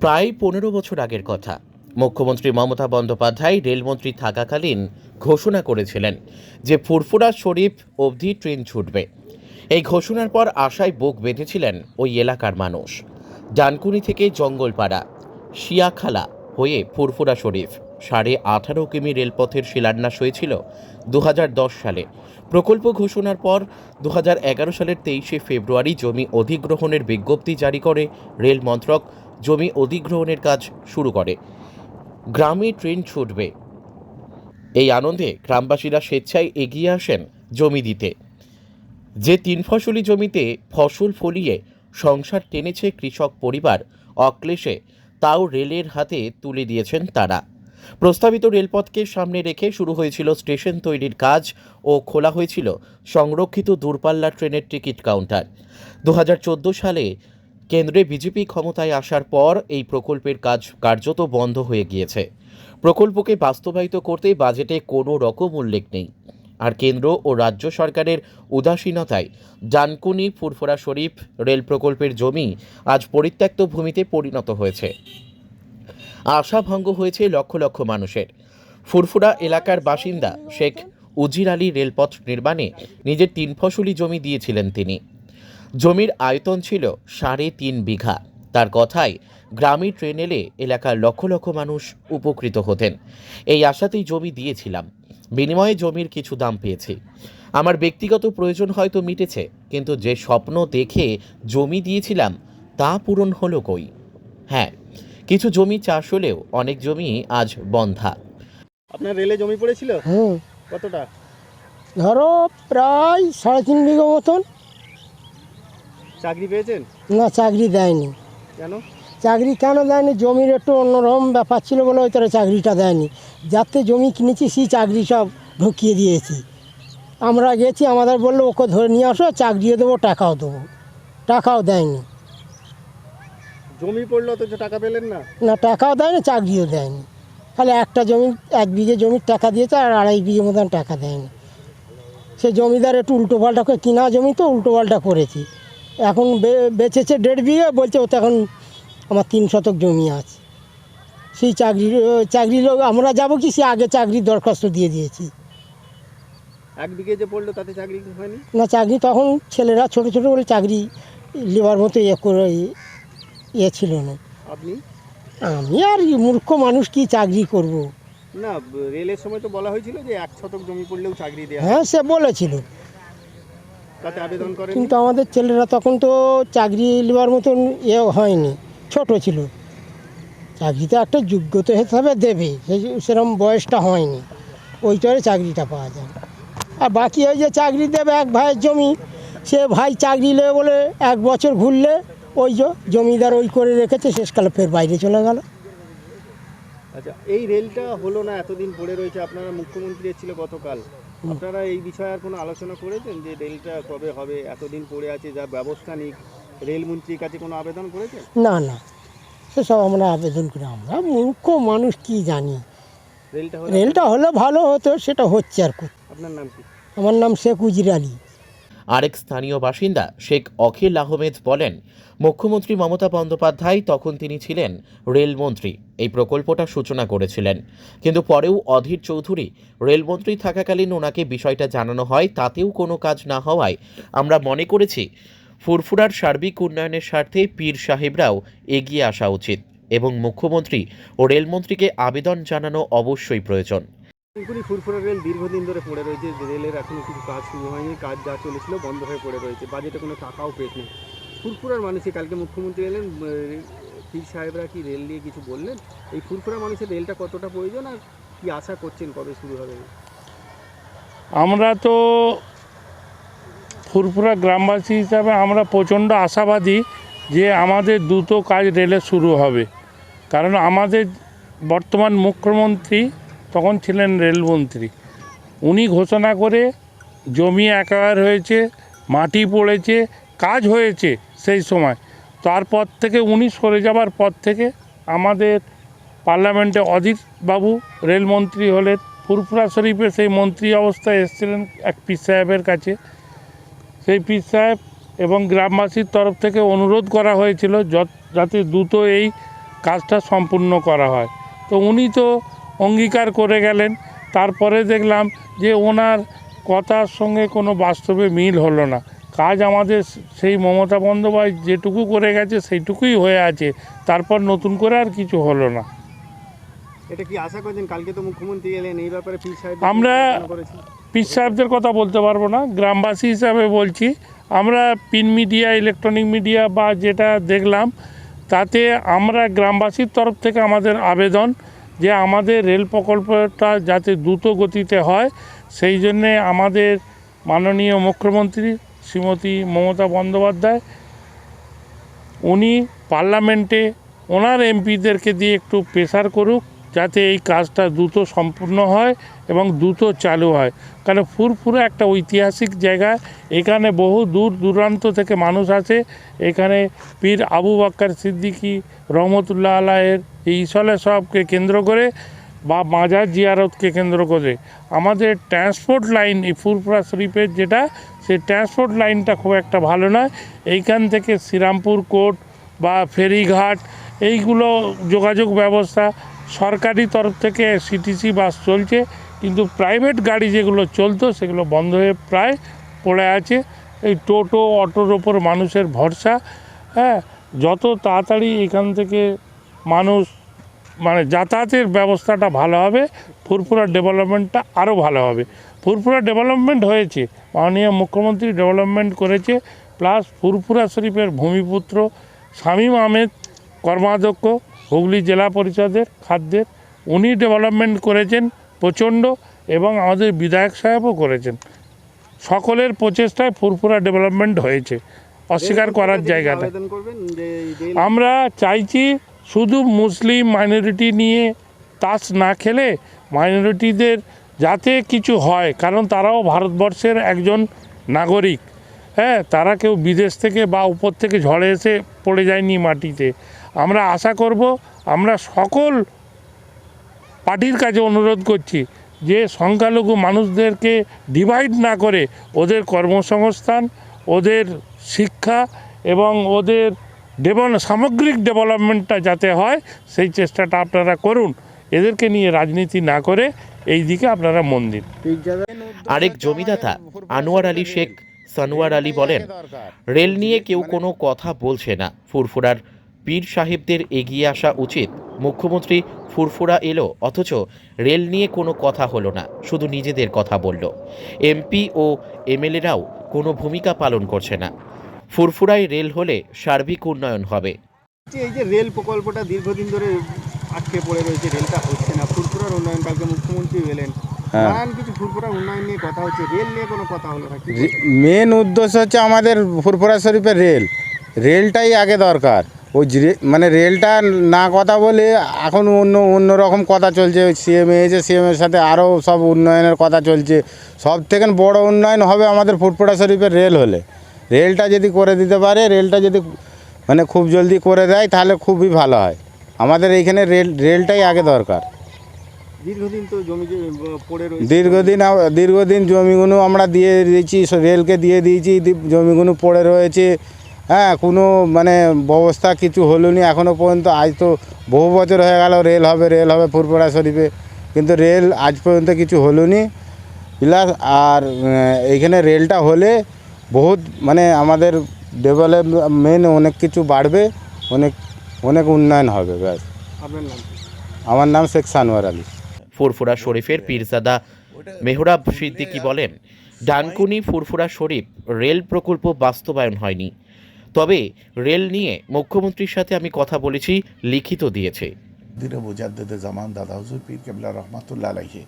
প্রায় পনেরো বছর আগের কথা। মুখ্যমন্ত্রী মমতা বন্দ্যোপাধ্যায় রেলমন্ত্রী থাকাকালীন ঘোষণা করেছিলেন যে ফুরফুরা শরীফ অবধি ট্রেন ছুটবে। এই ঘোষণার পর আশায় বুক বেঁধেছিলেন ওই এলাকার মানুষ। ডানকুনি থেকে জঙ্গলপাড়া, শিয়াখালা হয়ে ফুরফুরা শরীফ সাড়ে আঠারো কিমি রেলপথের শিলান্যাস হয়েছিল দু হাজার দশ সালে। প্রকল্প ঘোষণার পর দু হাজার এগারো সালের তেইশে ফেব্রুয়ারি জমি অধিগ্রহণের বিজ্ঞপ্তি জারি করে রেল মন্ত্রক জমি অধিগ্রহণের কাজ শুরু করে। গ্রামে ট্রেন ছুটবে। এই আনন্দে গ্রামবাসীরা স্বেচ্ছায় এগিয়ে আসেন জমি দিতে। যে তিন ফসলি জমিতে ফসল ফলিয়ে সংসার টেনেছে কৃষক পরিবার অক্লেশে, তাও রেলের হাতে তুলে দিয়েছেন তারা। প্রস্তাবিত রেলপথকে সামনে রেখে শুরু হয়েছিল স্টেশন তৈরির কাজ ও খোলা হয়েছিল সংরক্ষিত দূরপাল্লার ট্রেনের টিকিট কাউন্টার। দু হাজার চোদ্দ সালে কেন্দ্রে বিজেপি ক্ষমতায় আসার পর এই প্রকল্পের কাজ কার্যত বন্ধ হয়ে গিয়েছে। প্রকল্পকে বাস্তবায়িত করতে বাজেটে কোনো রকম উল্লেখ নেই। আর কেন্দ্র ও রাজ্য সরকারের উদাসীনতায় ডানকুনি, ফুরফুরা শরীফ রেল প্রকল্পের জমি আজ পরিত্যক্ত ভূমিতে পরিণত হয়েছে। আশাভঙ্গ হয়েছে লক্ষ লক্ষ মানুষের। ফুরফুরা এলাকার বাসিন্দা শেখ উজির আলী রেলপথ নির্মাণে নিজের তিন ফসলি জমি দিয়েছিলেন তিনি। জমির আয়তন ছিল সাড়ে তিন বিঘা। তার কথায় গ্রামে ট্রেন এলে এলাকার লক্ষ লক্ষ মানুষ উপকৃত হতেন। এই আশাতেই জমি দিয়েছিলাম। বিনিময়ে জমির কিছু দাম পেয়েছি। আমার ব্যক্তিগত প্রয়োজন হয়তো মিটেছে কিন্তু যে স্বপ্ন দেখে জমি দিয়েছিলাম তা পূরণ হলো কই? হ্যাঁ কিছু জমি চাষ হলেও অনেক জমি আজ বন্ধা। আপনার রেলে জমি পড়েছিল? হুম কতটা? ধরো প্রায় সাড়ে তিন বিঘা মতন। চাকরি পেয়েছেন? না চাকরি দেয়নি। কেন? চাকরি কেন দেয়নি? জমির একটু অন্যরকম ব্যাপার ছিল বলে ওই তারা চাকরিটা দেয়নি। যাতে জমি কিনেছি সেই চাকরি সব ঢুকিয়ে দিয়েছি। আমরা গেছি আমাদের বলল ওকে ধরে নিয়ে আসো চাকরিও দেবো টাকাও দেবো। টাকাও দেয়নি। জমি পড়ল অথচ টাকা পেলেন না? না টাকাও দেয়নি চাকরিও দেয়নি। তাহলে একটা জমি এক বিঘে জমির টাকা দিয়েছে আর আড়াই বিঘে মতন টাকা দেয়নি। সে জমিদার একটু উল্টো পাল্টা করে কিনা জমি তো উল্টো পাল্টা করেছি। এখন বেচেছে দেড় বিঘে বলছে ওতে এখন আমার তিন শতক জমি আছে। সেই চাকরি চাকরি লোক আমরা যাব কি? সে আগে চাকরির দরখাস্ত দিয়ে দিয়েছি। এক বিঘে যে পড়ল তাতে চাকরি হয়নি? না চাকরি তখন ছেলেরা ছোট ছোট বলে চাকরি লেবার মতো ইয়ে করে ইয়ে ছিল না। আপনি? আমি আর মূর্খ মানুষ কি চাকরি করব। না রেলের সময় তো বলা হয়েছিল যে এক শতক জমি পড়লেও চাকরি দেওয়া হ্যাঁ সে বলেছিল। কিন্তু আমাদের ছেলেরা তখন তো চাকরি নেওয়ার মতন ইয়ে হয়নি ছোট ছিল। চাকরিতে একটা যোগ্যতা হিসাবে দেবে সেই- সেরকম বয়সটা হয়নি ওইটারে চাকরিটা পাওয়া যায়। আর বাকি ওই যে চাকরি দেবে এক ভাইয়ের জমি সে ভাই চাকরি নেবে বলে এক বছর ঘুরলে ওই যে জমিদার ওই করে রেখেছে শেষকালে ফের বাইরে চলে গেল। আচ্ছা এই রেলটা হলো না এতদিন পড়ে রয়েছে? আপনারা মুখ্যমন্ত্রী ছিল গতকাল। আপনারা এই বিষয়ে আর কোনো আলোচনা করেছেন যে রেলটা কবে হবে? এতদিন পড়ে আছে যা ব্যবস্থা নিক রেলমন্ত্রীর কাছে কোনো আবেদন করেছেন? না না। সেসব আমরা আবেদন করি আমরা মূর্খ মানুষ কি জানি? রেলটা হলে রেলটা হলে ভালো হতো সেটা হচ্ছে আর কি আপনার নাম কি? আমার নাম শেখ উজির আলী। আরেক স্থানীয় বাসিন্দা শেখ অখিল আহমেদ বলেন, মুখ্যমন্ত্রী মমতা বন্দ্যোপাধ্যায় তখন তিনি ছিলেন রেলমন্ত্রী। এই প্রকল্পটা সূচনা করেছিলেন। কিন্তু পরেও অধীর চৌধুরী রেলমন্ত্রী থাকাকালীন ওনাকে বিষয়টা জানানো হয়, তাতেও কোনো কাজ না হওয়ায় আমরা মনে করেছি ফুরফুরার সার্বিক উন্নয়নের স্বার্থে পীর সাহেবরাও এগিয়ে আসা উচিত এবং মুখ্যমন্ত্রী ও রেলমন্ত্রীকে আবেদন জানানো অবশ্যই প্রয়োজন। এখনই ফুরফুরা রেল দীর্ঘদিন ধরে পড়ে রয়েছে। রেলের এখনও কিছু কাজ শুরু হয়নি, কাজ যা চলেছিল বন্ধ হয়ে পড়ে রয়েছে। বাজেটে কোনো টাকাও পেয়েছে ফুরফুরার মানুষই কালকে মুখ্যমন্ত্রী এলেন পীর সাহেবরা কি রেল নিয়ে কিছু বললেন? এই ফুরফুরা মানুষের রেলটা কতটা প্রয়োজন আর কি আশা করছেন কবে শুরু হবে? আমরা তো ফুরফুরা গ্রামবাসী হিসাবে আমরা প্রচণ্ড আশাবাদী যে আমাদের দ্রুত কাজ রেলে শুরু হবে। কারণ আমাদের বর্তমান মুখ্যমন্ত্রী তখন ছিলেন রেলমন্ত্রী। উনি ঘোষণা করে জমি একার হয়েছে, মাটি পড়েছে, কাজ হয়েছে সেই সময়। তারপর থেকে উনি সরে যাবার পর থেকে আমাদের পার্লামেন্টে অজিত বাবু রেলমন্ত্রী হলেন। ফুরফুরা শরীফে সেই মন্ত্রী অবস্থায় এসেছিলেন এক পীর সাহেবের কাছে। সেই পীর সাহেব এবং গ্রামবাসীর তরফ থেকে অনুরোধ করা হয়েছিল যাতে দ্রুত এই কাজটা সম্পূর্ণ করা হয়। তো উনি তো অঙ্গীকার করে গেলেন। তারপরে দেখলাম যে ওনার কথার সঙ্গে কোনো বাস্তবে মিল হলো না। কাজ আমাদের সেই মমতা বন্দ্যোপাধ্যায় যেটুকু করে গেছে সেইটুকুই হয়ে আছে। তারপর নতুন করে আর কিছু হলো না। এটা কি আশা করছেন? কালকে তো মুখ্যমন্ত্রী এলেন এই ব্যাপারে পীর সাহেব আমরা- পীর সাহেবদের কথা বলতে পারব না। গ্রামবাসী হিসাবে বলছি আমরা প্রিন্ট মিডিয়া ইলেকট্রনিক মিডিয়া বা যেটা দেখলাম তাতে আমরা গ্রামবাসীর তরফ থেকে আমাদের আবেদন যে আমাদের রেল প্রকল্পটা যাতে দ্রুত গতিতে হয়, সেই জন্যে আমাদের মাননীয় মুখ্যমন্ত্রী শ্রীমতী মমতা বন্দ্যোপাধ্যায়, উনি পার্লামেন্টে ওনার এমপিদেরকে দিয়ে একটু প্রেশার করুক। যাতে এই কাজটা দ্রুত সম্পূর্ণ হয় এবং দ্রুত চালু হয়। কারণ ফুরফুরা একটা ঐতিহাসিক জায়গা। এখানে বহু দূর দূরান্ত থেকে মানুষ আসে। এখানে পীর আবু বাক্কার সিদ্দিকি রহমতুল্লাহ আলাহের এই ইসলে সবকে কেন্দ্র করে বা মাজার জিয়ারতকে কেন্দ্র করে। আমাদের ট্রান্সপোর্ট লাইন এই ফুরফুরা শরীফের যেটা, সেই ট্রান্সপোর্ট লাইনটা খুব একটা ভালো নয়। এইখান থেকে শ্রীরামপুর কোর্ট বা ফেরিঘাট, এইগুলো যোগাযোগ ব্যবস্থা সরকারি তরফ থেকে সিটিসি বাস চলছে, কিন্তু প্রাইভেট গাড়ি যেগুলো চলতো সেগুলো বন্ধ হয়ে প্রায় পড়ে আছে। এই টোটো, অটোর ওপর মানুষের ভরসা হ্যাঁ যত তাড়াতাড়ি এখান থেকে মানুষ মানে যাতায়াতের ব্যবস্থাটা ভালো হবে, ফুরফুরা ডেভেলপমেন্টটা আরও ভালো হবে। ফুরফুরা ডেভেলপমেন্ট হয়েছে, মাননীয় মুখ্যমন্ত্রী ডেভেলপমেন্ট করেছে, প্লাস ফুরফুরা শরীফের ভূমিপুত্র শামীম আহমেদ কর্মাধ্যক্ষ হুগলি জেলা পরিষদের খাদ্যের উনি ডেভেলপমেন্ট করেছেন প্রচণ্ড এবং আমাদের বিধায়ক সাহেবও করেছেন। সকলের প্রচেষ্টায় ফুরফুরা ডেভেলপমেন্ট হয়েছে অস্বীকার করার জায়গাটা। আমরা চাইছি শুধু মুসলিম মাইনরিটি নিয়ে তাস না খেলে মাইনরিটিদের যাতে কিছু হয় কারণ তারাও ভারতবর্ষের একজন নাগরিক। হ্যাঁ তারা কেউ বিদেশ থেকে বা উপর থেকে ঝড়ে এসে পড়ে যায়নি মাটিতে। আমরা আশা করব, আমরা সকল পার্টির কাছে অনুরোধ করছি যে সংখ্যালঘু মানুষদেরকে ডিভাইড না করে ওদের কর্মসংস্থান, ওদের শিক্ষা এবং ওদের ডেভেল, সামগ্রিক ডেভেলপমেন্টটা যাতে হয়, সেই চেষ্টাটা আপনারা করুন। এদেরকে নিয়ে রাজনীতি না করে এই দিকে আপনারা মন দিন। আরেক জমিদাতা, আনোয়ার আলী শেখ সানোয়ার আলী বলেন, রেল নিয়ে কেউ কোনো কথা বলছে না। ফুরফুরার পীর সাহেবদের এগিয়ে আসা উচিত। মুখ্যমন্ত্রী ফুরফুরা এলো অথচ রেল নিয়ে কোনো কথা হলো না শুধু নিজেদের কথা বলল। এমপি ও এমএলএরাও কোনো ভূমিকা পালন করছে না। ফুরফুরায় রেল হলে সার্বিক উন্নয়ন হবে। যে এই যে রেল প্রকল্পটা দীর্ঘদিন ধরে আটকে পড়ে রয়েছে রেলটা হচ্ছে না ফুরফুরার উন্নয়ন কালকে মুখ্যমন্ত্রী এলেন। হ্যাঁ। নানান কিছু ফুরফুরার উন্নয়ন নিয়ে কথা হচ্ছে রেল নিয়ে কোনো কথা হলো না মেন উদ্দেশ্য হচ্ছে আমাদের ফুরফুরা শরীফের রেল। রেলটাই আগে দরকার। ওই মানে রেলটা না কথা বলে এখন অন্য অন্য রকম কথা চলছে। সিএম এসে সিএমের সাথে আরও সব উন্নয়নের কথা চলছে। সব থেকে বড় উন্নয়ন হবে আমাদের ফুরফুরা শরীফের রেল হলে। রেলটা যদি করে দিতে পারে রেলটা যদি মানে খুব জলদি করে দেয় তাহলে খুবই ভালো হয়। আমাদের এইখানে রেল রেলটাই আগে দরকার। দীর্ঘদিন তো জমি পড়ে রয়েছে। দীর্ঘদিন দীর্ঘদিন জমিগুলো আমরা দিয়ে দিয়েছি রেলকে দিয়ে দিয়েছি জমিগুলো পড়ে রয়েছে। হ্যাঁ কোনো মানে ব্যবস্থা কিছু হলো নি এখনও পর্যন্ত আজ তো বহু বছর হয়ে গেল রেল হবে রেল হবে ফুরপুরা শরীফে। কিন্তু রেল আজ পর্যন্ত কিছু হলো নি প্লাস আর এইখানে রেলটা হলে বহুত মানে আমাদের ডেভেলপমেন্ট অনেক কিছু বাড়বে অনেক অনেক উন্নয়ন হবে ব্যাস? আমার নাম শেখ সানোয়ার আলী। ফুরফুরা শরীফের পীরজাদা মেহরাব সিদ্দিকি বলেন ডানকুনি ফুরফুরা শরীফ রেল প্রকল্প বাস্তবায়ন হয়নি। তবে রেল নিয়ে মুখ্যমন্ত্রীর সাথে আমি কথা বলেছি, লিখিত দিয়েছে। দিনে মুজাদ্দেদ জামান দাদা হুজুর পীর কেবলা রহমাতুল্লাহ আলাইহি।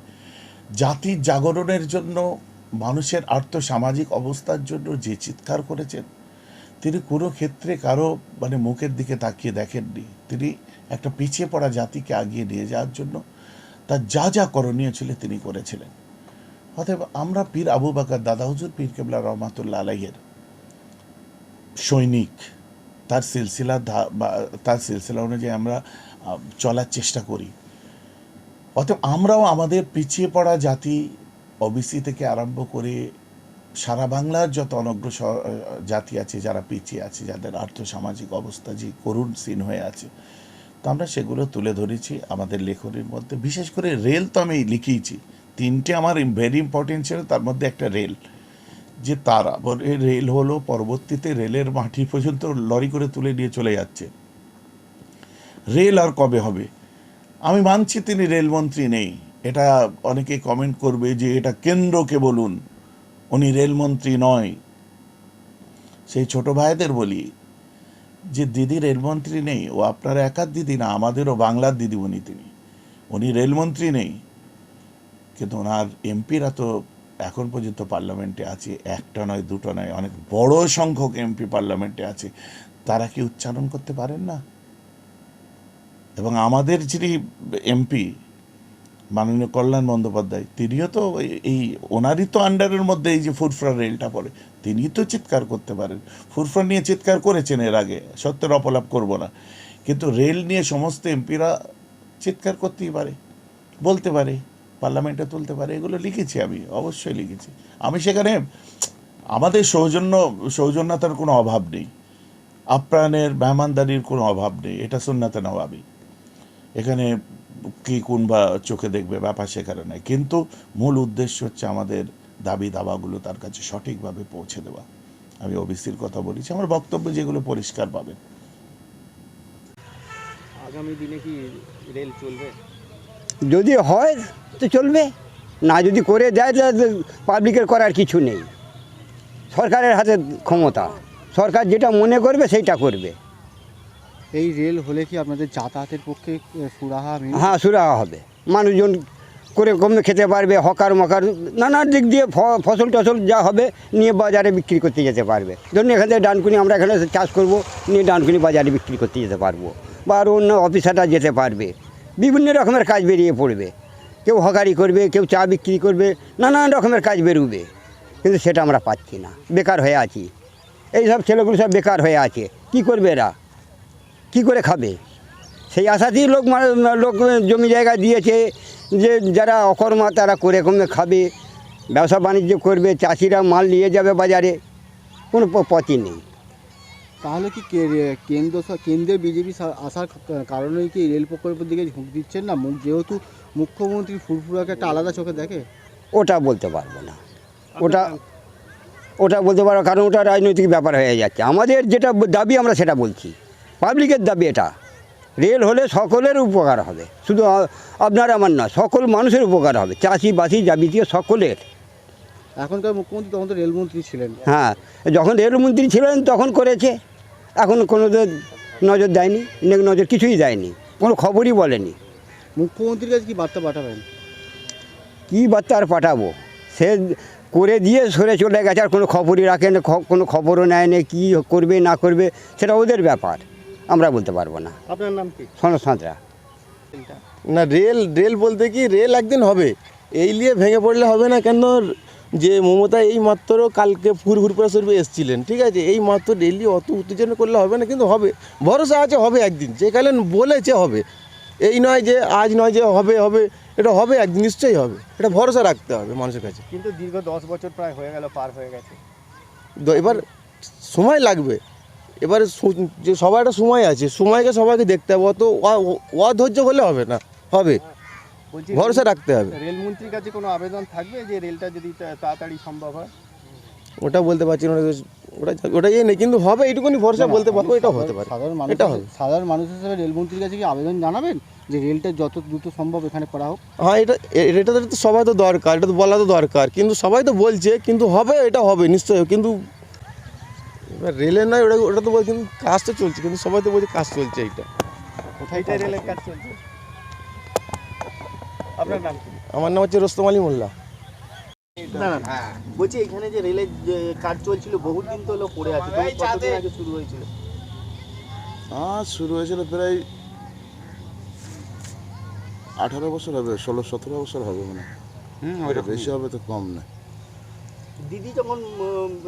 জাতির জাগরণের জন্য, মানুষের আর্থসামাজিক অবস্থার জন্য যে চিৎকার করেছেন, তিনি কোনো ক্ষেত্রে কারও মানে মুখের দিকে তাকিয়ে দেখেননি। তিনি একটা পিছিয়ে পড়া জাতিকে আগিয়ে নিয়ে যাওয়ার জন্য তার যা যা করণীয় ছিল তিনি করেছিলেন। অতএব আমরা পীর আবু বাকার, দাদা হুজুর পীর কেবলা রহমাতুল্লাহ আলাইয়ের সৈনিক। তার সিলসিলা তার সিলসিলা অনুযায়ী আমরা চলার চেষ্টা করি। অতএব আমরাও আমাদের পিছিয়ে পড়া জাতি ওবিসি থেকে আরম্ভ করে সারা বাংলার যত অনগ্রসর জাতি আছে, যারা পিছিয়ে আছে, যাদের আর্থসামাজিক অবস্থা যে করুণ সিন হয়ে আছে, তো আমরা সেগুলো তুলে ধরেছি আমাদের লেখনীর মধ্যে। বিশেষ করে রেল তো আমি লিখিয়েছি। তিনটে আমার ভেরি ইম্পর্টেন্ট ছিল, তার মধ্যে একটা রেল। যে তারা রেল হলো পরবর্তীতে রেলের মাটি পর্যন্ত লরি করে তুলে নিয়ে চলে যাচ্ছে। রেল আর কবে হবে? আমি মানছি তিনি রেলমন্ত্রী নেই। এটা অনেকে কমেন্ট করবে যে এটা কেন্দ্রকে বলুন। উনি রেলমন্ত্রী নয়। সেই ছোট ভাইদের বলি যে দিদি রেলমন্ত্রী নেই, ও আপনার একার দিদি না, আমাদেরও বাংলার দিদি দিদিমণি তিনি। উনি রেলমন্ত্রী নেই। কিন্তু ওনার এমপিরা তো এখন পর্যন্ত পার্লামেন্টে আছে, একটা নয়, দুটো নয়, অনেক বড় সংখ্যক এমপি পার্লামেন্টে আছে। তারা কি উচ্চারণ করতে পারেন না? এবং আমাদের যিনি এমপি, মাননীয় কল্যাণ বন্দ্যোপাধ্যায়, তিনিও তো এই- ওনারই তো আন্ডারের মধ্যে এই যে ফুরফুরা রেলটা পড়ে, তিনি তো চিৎকার করতে পারেন। ফুরফুরা নিয়ে চিৎকার করেছেন এর আগে, সত্যের অপলাপ করব না। কিন্তু রেল নিয়ে সমস্ত এমপিরা চিৎকার করতেই পারে, বলতে পারে। পার্লামেন্টে তুলতে পারে, এগুলো লিখেছি আমি, অবশ্যই লিখেছি। আমি সেখানে, আমাদের সৌজন্য, সৌজন্যতার কোনো অভাব নেই। আপ্রাণের মেহমানদারির কোনো অভাব নেই, এটা সুন্নাতে নবাবি এখানে কি কোন বা চোখে দেখবে, ব্যাপার সেখানে নাই কিন্তু মূল উদ্দেশ্য হচ্ছে আমাদের দাবি দাবাগুলো তার কাছে সঠিকভাবে পৌঁছে দেওয়া। আমি ওবিসির কথা বলেছি, আমার বক্তব্য যেগুলো পরিষ্কার পাবেন। আগামী দিনে কি রেল চলবে? যদি হয় তো চলবে। না যদি করে দেয় তাহলে পাবলিকের করার কিছু নেই। সরকারের হাতে ক্ষমতা। সরকার যেটা মনে করবে সেইটা করবে। এই রেল হলে কি আপনাদের যাতায়াতের পক্ষে সুরাহা হ্যাঁ সুরাহা হবে। মানুষজন করে কমে খেতে পারবে হকার মকার নানা দিক দিয়ে ফসল টসল যা হবে নিয়ে বাজারে বিক্রি করতে যেতে পারবে। ধরুন এখান থেকে ডানকুনি আমরা এখানে চাষ করব নিয়ে ডানকুনি বাজারে বিক্রি করতে যেতে পারব। বা আরও অন্য অফিসাররা যেতে পারবে। বিভিন্ন রকমের কাজ বেরিয়ে পড়বে। কেউ হকারি করবে, কেউ চা বিক্রি করবে, নানান রকমের কাজ বেরোবে। কিন্তু সেটা আমরা পাচ্ছি না। বেকার হয়ে আছি। এই সব ছেলেগুলো সব বেকার হয়ে আছে। কি করবে এরা? কি করে খাবে? সেই আশাতেই লোক লোক জমি জায়গা দিয়েছে যে যারা অকর্মা তারা করে কমে খাবে। ব্যবসা বাণিজ্য করবে, চাষিরা মাল নিয়ে যাবে বাজারে। কোনো পথই নেই। তাহলে কি কে- কেন্দ্র কেন্দ্রের বিজেপি আসার কারণেই কি রেল প্রকল্পের দিকে ঝুঁক দিচ্ছেন না? মুখ- যেহেতু মুখ্যমন্ত্রী ফুরফুরাকে একটা আলাদা চোখে দেখে। ওটা বলতে পারব না। ওটা ওটা বলতে পারব কারণ ওটা রাজনৈতিক ব্যাপার হয়ে যাচ্ছে। আমাদের যেটা দাবি আমরা সেটা বলছি। পাবলিকের দাবি এটা। রেল হলে সকলের উপকার হবে। শুধু আপনার আমার না সকল মানুষের উপকার হবে। চাষি বাসি যাবিতীয় সকলের। এখনকার মুখ্যমন্ত্রী তখন তো রেলমন্ত্রী ছিলেন। হ্যাঁ যখন রেলমন্ত্রী ছিলেন তখন করেছে। এখন কোনো নজর দেয়নি নজর কিছুই দেয়নি কোনো খবরই বলেনি। মুখ্যমন্ত্রীর কাছে কি বার্তা পাঠাবেন? কী বার্তা আর পাঠাবো? সে করে দিয়ে সরে চলে গেছে আর কোনো খবরই রাখে না খ- কোনো খবরও নেয় না কী করবে না করবে সেটা ওদের ব্যাপার আমরা বলতে পারব না। আপনার নাম কি? সনদ সাঁতরা। না রেল রেল বলতে কি রেল একদিন হবে এই নিয়ে ভেঙে পড়লে হবে না কেন? যে মমতা এই মাত্র কালকে ফুর ফুরপুরা শরীফে এসেছিলেন ঠিক আছে? এই মাত্র ডেলি অত উত্তেজনা করলে হবে না কিন্তু হবে। ভরসা আছে হবে একদিন। যে কালেন বলেছে হবে। এই নয় যে আজ নয় যে হবে হবে। এটা হবে একদিন নিশ্চয়ই হবে। এটা ভরসা রাখতে হবে মানুষের কাছে। কিন্তু দীর্ঘ দশ বছর প্রায় হয়ে গেল পার হয়ে গেছে। এবার সময় লাগবে। এবারে যে সবার একটা সময় আছে সময়কে সবাইকে দেখতে হবে। অত অধৈর্য হলে হবে না হবে। বলছি ভরসা রাখতে হবে। রেলমন্ত্রীর কাছে কোনো আবেদন থাকবে যে রেলটা যদি তাড়াতাড়ি সম্ভব হয়? ওটা বলতে পারছি না ওটা ওটা ওটা ইয়ে নেই কিন্তু হবে এইটুকুনি ভরসা বলতে পারব এটা হতে পারে। সাধারণ মানুষ এটা হবে। সাধারণ মানুষ হিসেবে রেলমন্ত্রীর কাছে কি আবেদন জানাবেন যে রেলটা যত দ্রুত সম্ভব এখানে করা হোক? হ্যাঁ এটা এটা তো সবাই তো দরকার এটা তো বলা তো দরকার কিন্তু সবাই তো বলছে কিন্তু হবে এটা হবে নিশ্চয়ই কিন্তু এবার রেলের নয় ওটা ওটা তো বল কিন্তু কাজ তো চলছে কিন্তু সবাই তো বলছে কাজ চলছে এইটা। এইটাই রেলের কাজ চলছে? আপনার নাম? আমার নাম হচ্ছে রোস্তম আলী মোল্লা। না না বলছি এখানে যে রেলের কাজ চলছিল বহুত দিন তো হলো পড়ে আছে। কতদিন আগে শুরু হয়েছিল? হ্যাঁ শুরু হয়েছিল প্রায় আঠারো বছর হবে ষোলো সতেরো বছর হবে মানে বেশি হবে তো কম না। দিদি যখন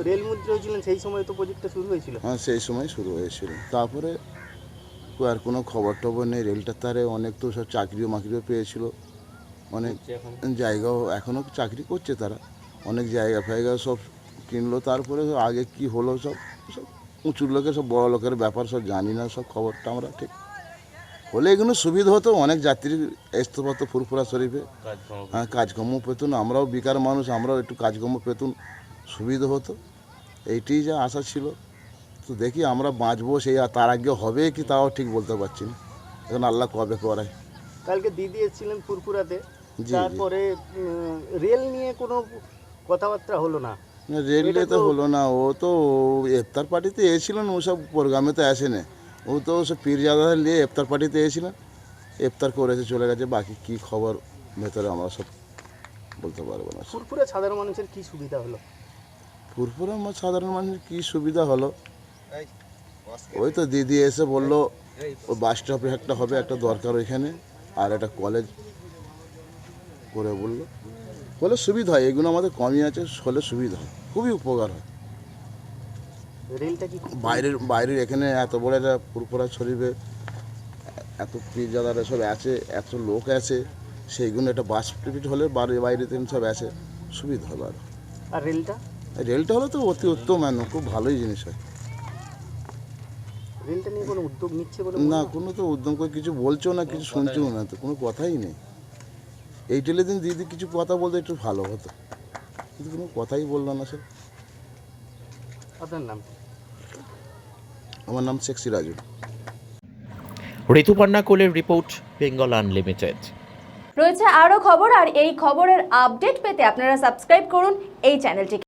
রেলমন্ত্রী হয়েছিলেন সেই সময় তো প্রজেক্টটা শুরু হয়েছিল? হ্যাঁ সেই সময় শুরু হয়েছিল। তারপরে আর কোনো খবর টবর নেই। রেলটার তারে অনেক তো সব চাকরিও মাকরিও পেয়েছিল। অনেক জায়গাও এখনও চাকরি করছে তারা। অনেক জায়গা ফায়গা সব কিনলো তারপরে আগে কি হলো সব? সব উঁচু লোকের সব বড় লোকের ব্যাপার সব জানি না সব খবরটা আমরা ঠিক। হলে এগুলো সুবিধা হতো অনেক যাত্রী আসতে পারতো ফুরফুরা শরীফে। হ্যাঁ কাজকর্ম পেতুন আমরাও বেকার মানুষ আমরাও একটু কাজকর্ম পেতুন সুবিধা হতো। এইটাই যা আশা ছিল। তো দেখি আমরা বাঁচবো সেই আর তার আগে হবে কি তাও ঠিক বলতে পারছি না। এখন আল্লাহ কবে করায় কালকে দিদি এসেছিলেন ফুরফুরাতে। তারপরে রেল নিয়ে কোনো কথাবার্তা হলো না। না রেলে তো তো- হলো না। ও তো এফতার পার্টিতে এসেছিলেন ওসব প্রোগ্রামে তো আসে না ও তো সব পীরজাদা নিয়ে এফতার পার্টিতে এসেছিলেন। ইফতার করেছে চলে গেছে। বাকি কি খবর ভেতরে আমরা সব বলতে পারব না। ফুরফুরা সাধারণ মানুষের কি সুবিধা হলো? ফুরফুরা আমার সাধারণ মানুষের কী সুবিধা হলো? ওই তো দিদি এসে বলল ও বাস স্টপে একটা হবে একটা দরকার ওইখানে। আর একটা কলেজ করে বলল। বলে সুবিধা হয় এগুলো আমাদের কমই আছে হলে সুবিধা হয় খুবই উপকার হয়। রেলটা কি বাইরের বাইরের এখানে এত বড় একটা পুরপুরা শরীফে এত পিজাদারা সব আছে এত লোক আছে সেইগুলো একটা বাস টিকিট হলে বাইরে বাইরে সব আছে সুবিধা হবে আরও। আর রেলটা? রেলটা হলে তো অতি উত্তম এখন খুব ভালোই জিনিস হয়। রেলটা নিয়ে কোনো উদ্যোগ নিচ্ছে বলে না কোনো তো উদ্যম করে কিছু বলছো না কিছু শুনছো না তো কোনো কথাই নেই। এই টেলে দিন দিদি কিছু কথা বলতে একটু ভালো হতো। কিন্তু কোনো কথাই বলল না স্যার আপনার নাম আমার নাম শেখ সিরাজুল ঋতুপর্ণা কোলের রিপোর্ট বেঙ্গল আনলিমিটেড। রয়েছে আরও খবর আর এই খবরের আপডেট পেতে আপনারা সাবস্ক্রাইব করুন এই চ্যানেলটিকে।